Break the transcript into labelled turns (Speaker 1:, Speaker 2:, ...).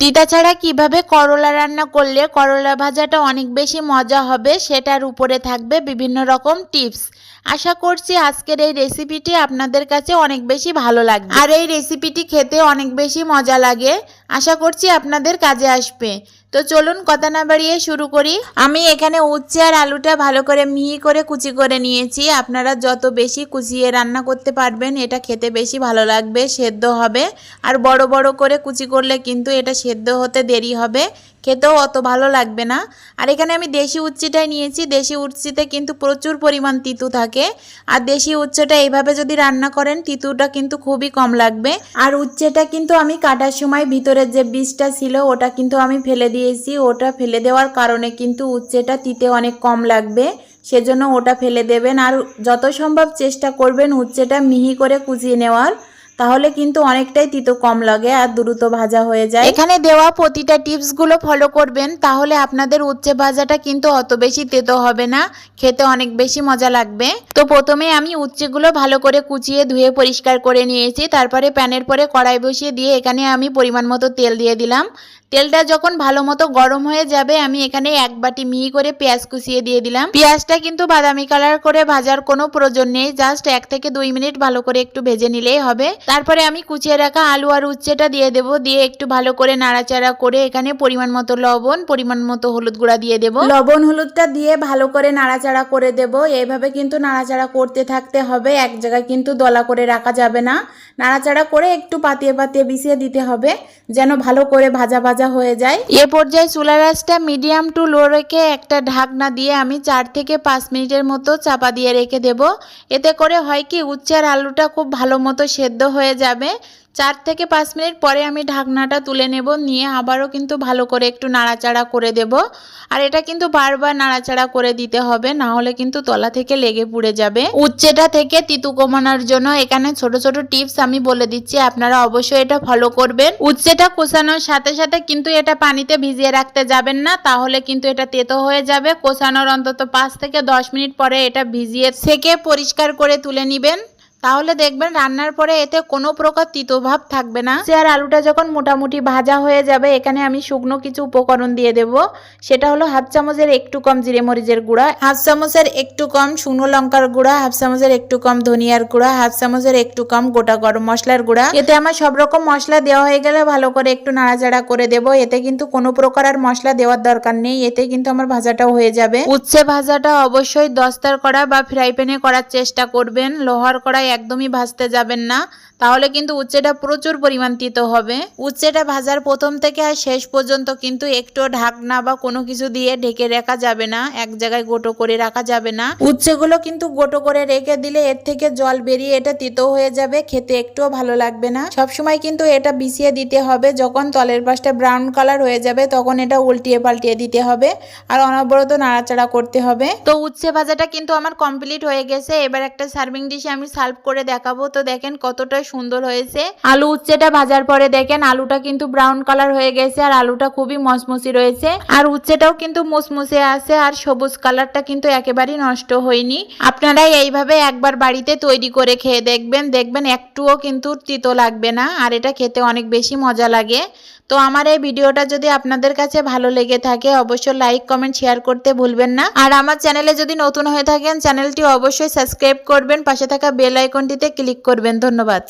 Speaker 1: তিতা ছাড়া কীভাবে করলা রান্না করলে করলা ভাজাটা অনেক বেশি মজা হবে সেটার উপরে থাকবে বিভিন্ন রকম টিপস। আশা করছি আজকের এই রেসিপিটি আপনাদের কাছে অনেক বেশি ভালো লাগবে। আর এই রেসিপিটি খেতে অনেক বেশি মজা লাগে। আশা করছি আপনাদের কাজে আসবে। তো চলুন কথা না বাড়িয়ে শুরু করি। আমি এখানে উচ্ছে আর আলুটা ভালো করে মিহি করে কুচি করে নিয়েছি। আপনারা যত বেশি কুচিয়ে রান্না করতে পারবেন, এটা খেতে বেশি ভালো লাগবে, সেদ্ধ হবে। আর বড় বড় করে কুচি করলে কিন্তু এটা সেদ্ধ হতে দেরি হবে। খেতেও অত ভালো লাগবে না। আর এখানে আমি দেশি উচ্ছিটাই নিয়েছি। দেশি উচ্ছিতে কিন্তু প্রচুর পরিমাণ তিতু থাকে। আর দেশি উচ্ছেটা এইভাবে যদি রান্না করেন, তিতুটা কিন্তু খুবই কম লাগবে। আর উচ্ছেটা কিন্তু আমি কাটার সময় ভিতরের যে বীজটা ছিল, ওটা কিন্তু আমি ফেলে দিয়েছি। ওটা ফেলে দেওয়ার কারণে কিন্তু উচ্ছেটা তিতে অনেক কম লাগবে। সেজন্য ওটা ফেলে দেবেন। আর যত সম্ভব চেষ্টা করবেন উচ্ছেটা মিহি করে কুচিয়ে নেওয়ার। তাহলে কিন্তু অনেকটাই তিতো কম লাগে আর দ্রুত ভাজা হয়ে যায়। এখানে দেওয়া প্রতিটা টিপসগুলো ফলো করবেন, তাহলে আপনাদের উচ্ছে ভাজাটা কিন্তু অত বেশি তেতো হবে না, খেতে অনেক বেশি মজা লাগবে। তো প্রথমে আমি উচ্ছেগুলো ভালো করে কুচিয়ে ধুয়ে পরিষ্কার করে নিয়েছি, তারপরে প্যানের পরে কড়াই বসিয়ে দিয়ে এখানে আমি পরিমাণ মতো তেল দিয়ে দিলাম। তেলটা যখন ভালো মতো গরম হয়ে যাবে, আমি এখানে এক বাটি মিহি করে পেঁয়াজ কুচিয়ে দিয়ে দিলাম। পেঁয়াজটা কিন্তু বাদামি কালার করে ভাজার কোনো প্রয়োজন নেই জাস্ট এক থেকে দুই মিনিট ভালো করে একটু ভেজে নিলেই হবে। তারপরে আমি কুচিয়ে রাখা আলু আর উচ্ছেটা দিয়ে দেবো, দিয়ে একটু ভালো করে নাড়াচাড়া করে এখানে পরিমাণ মতো লবণ, পরিমাণ মতো হলুদ গুঁড়া দিয়ে দেবো। লবণ হলুদটা দিয়ে ভালো করে নাড়াচাড়া করে দেব এইভাবে কিন্তু নাড়াচাড়া করতে থাকতে হবে, এক জায়গায় কিন্তু দলা করে রাখা যাবে না। নাড়াচাড়া করে একটু পাতিয়ে পাতিয়ে বিছিয়ে দিতে হবে, যেন ভালো করে ভাজা ভাজা হয়ে যায়। এ পর্যায়ে চুলা রাসটা মিডিয়াম টু লো রেখে একটা ঢাকনা দিয়ে আমি চার থেকে পাঁচ মিনিটের মতো চাপা দিয়ে রেখে দেব। এতে করে হয় কি, উচ্চার আলুটা খুব ভালো মতো সেদ্ধ হয়ে যাবে। চার থেকে পাঁচ মিনিট পরে আমি ঢাকনাটা তুলে নেব, নিয়ে আবারও কিন্তু ভালো করে একটু নাড়াচাড়া করে দেব। আর এটা কিন্তু বারবার নাড়াচাড়া করে দিতে হবে, না হলে কিন্তু তলা থেকে লেগে পুড়ে যাবে। উচ্ছেটা থেকে তিতু কমানোর জন্য এখানে ছোট ছোট টিপস আমি বলে দিচ্ছি, আপনারা অবশ্যই এটা ফলো করবেন। উচ্ছেটা কোষানোর সাথে সাথে কিন্তু এটা পানিতে ভিজিয়ে রাখতে যাবেন না, তাহলে কিন্তু এটা তেতো হয়ে যাবে। কোষানোর অন্তত পাঁচ থেকে দশ মিনিট পরে এটা ভিজিয়ে থেকে পরিষ্কার করে তুলে নেবেন। তাহলে দেখবেন রান্নার পরে এতে কোনো প্রকার তিতভাব থাকবে না। আর আলুটা যখন মোটামুটি ভাজা হয়ে যাবে, এখানে আমি শুকনো কিছু উপকরণ দিয়ে দেব। সেটা হলো হাফ চামচের একটু কম জিরে মরিচের গুঁড়া, হাফ চামচের একটু কম শুকনো লঙ্কার গুঁড়া, হাফ চামচের একটু কম ধনিয়ার গুঁড়া, হাফ চামচের একটু কম গোটা গরম মশলার গুঁড়া। এতে আমার সব রকম মশলা দেওয়া হয়ে গেলে ভালো করে একটু নাড়াচাড়া করে দেব। এতে কিন্তু কোনো প্রকার আর মশলা দেওয়ার দরকার নেই। এতে কিন্তু আমার ভাজাটাও হয়ে যাবে। উচ্ছে ভাজাটা অবশ্যই দস্তার করা বা ফ্রাই প্যানে করার চেষ্টা করবেন। লোহার কড়াই একদমই ভাজতে যাবেন না। তাহলে কিন্তু উচ্ছেটা প্রচুর পরিমাণ তিতো হবে। উচ্ছেটা ভাজার প্রথম থেকে আর শেষ পর্যন্ত কিন্তু একটু ঢাকনা বা কোনো কিছু দিয়ে ঢেকে রাখা যাবে না, এক জায়গায় গোটো করে রাখা যাবে না। উচ্ছেগুলো কিন্তু গোটো করে রেখে দিলে এর থেকে জল বেরিয়ে এটা তিতো হয়ে যাবে, খেতে একটুও ভালো লাগবে না। সবসময় কিন্তু এটা বিছিয়ে দিতে হবে, যখন তলের পাশটা ব্রাউন কালার হয়ে যাবে তখন এটা উল্টিয়ে পাল্টিয়ে দিতে হবে আর অনবরত নাড়াচাড়া করতে হবে। তো উচ্ছে ভাজাটা কিন্তু আমার কমপ্লিট হয়ে গেছে, এবার একটা সার্ভিং ডিশে আমি সার্ভ করে দেখাবো। তো দেখেন কতটা সুন্দর হয়েছে। আলু উচ্ছেটা ভাজার পরে দেখেন আলুটা কিন্তু ব্রাউন কালার হয়ে গেছে আর আলুটা খুবই মসমসি রয়েছে। আর উচ্ছেটাও কিন্তু মুসমুসে আছে আর সবুজ কালারটা কিন্তু একেবারেই নষ্ট হয়নি। আপনারা এইভাবে একবার বাড়িতে তৈরি করে খেয়ে দেখবেন। দেখবেন একটুও কিন্তু তিতো লাগবে না আর এটা খেতে অনেক বেশি মজা লাগে। তো আমার এই ভিডিওটা যদি আপনাদের কাছে ভালো লেগে থাকে, অবশ্যই লাইক কমেন্ট শেয়ার করতে ভুলবেন না। আর আমার চ্যানেলে যদি নতুন হয়ে থাকেন, চ্যানেলটি অবশ্যই সাবস্ক্রাইব করবেন। পাশে থাকা বেল আইকনটিতে ক্লিক করবেন। ধন্যবাদ।